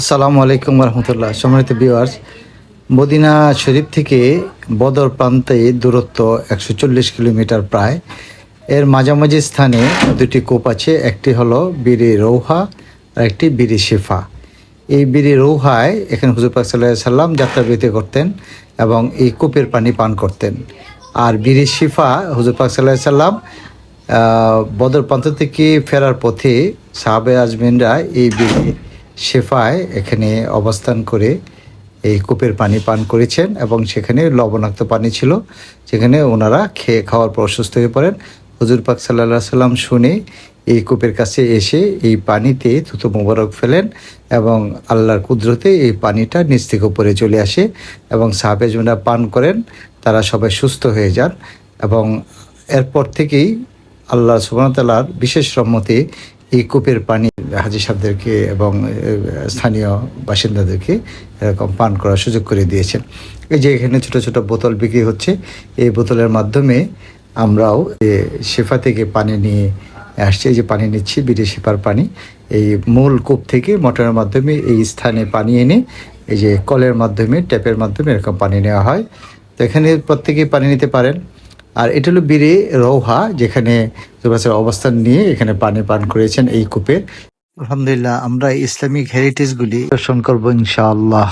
আসসালামু আলাইকুম রহমতুল্লাহ সম্মানিত ভিউয়ার্স মদিনা শরীফ থেকে বদর প্রান্তে দূরত্ব একশো চল্লিশ কিলোমিটার প্রায়। এর মাঝামাঝি স্থানে দুটি কূপ আছে, একটি হলো বীরি রৌহা আর একটি বীরি শেফা। এই বীরি রৌহায় এখানে হুজুর পাক সাল্লাহ সাল্লাম যাত্রাবিরতি করতেন এবং এই কূপের পানি পান করতেন। আর বীরি শিফা হুজুর পাক সাল্লাম বদর প্রান্ত থেকে ফেরার পথে সাহাবে আজমিনরা এই বীরি শেফায় এখানে অবস্থান করে এই কূপের পানি পান করেছেন এবং সেখানে লবণাক্ত পানি ছিল, যেখানে ওনারা খেয়ে খাওয়ার পর অসুস্থ হয়ে পড়েন। হুজুর পাক সাল্লাহ সাল্লাম শুনে এই কূপের কাছে এসে এই পানিতে থুতু মোবারক ফেলেন এবং আল্লাহর কুদরতে এই পানিটা নিচ থেকে উপরে চলে আসে এবং সাহাবেজরা পান করেন, তারা সবাই সুস্থ হয়ে যান এবং এরপর থেকেই আল্লাহ সুবাহতাল্লাহর বিশেষ রহমতে এই কূপের পানি হাজি সাহেবদেরকে এবং স্থানীয় বাসিন্দাদেরকে এরকম পান করার সুযোগ করে দিয়েছেন। এই যে এখানে ছোট ছোট বোতল বিক্রি হচ্ছে, এই বোতলের মাধ্যমে আমরাও শেফা থেকে পানি নিয়ে আসছে। এই যে পানি নিচ্ছি, বিড়ি শেফার পানি। এই মূল কূপ থেকে মোটরের মাধ্যমে এই স্থানে পানি এনে, এই যে কলের মাধ্যমে, ট্যাপের মাধ্যমে এরকম পানি নেওয়া হয়। তো এখানে প্রত্যেকেই পানি নিতে পারেন। আর এটা হলো বীরে রৌহা, যেখানে জুবাসের অবস্থান নিয়ে এখানে পানি পান করেছেন এই কূপে আলহামদুলিল্লাহ, আমরা ইসলামিক হেরিটেজগুলি দর্শন করব ইনশাআল্লাহ।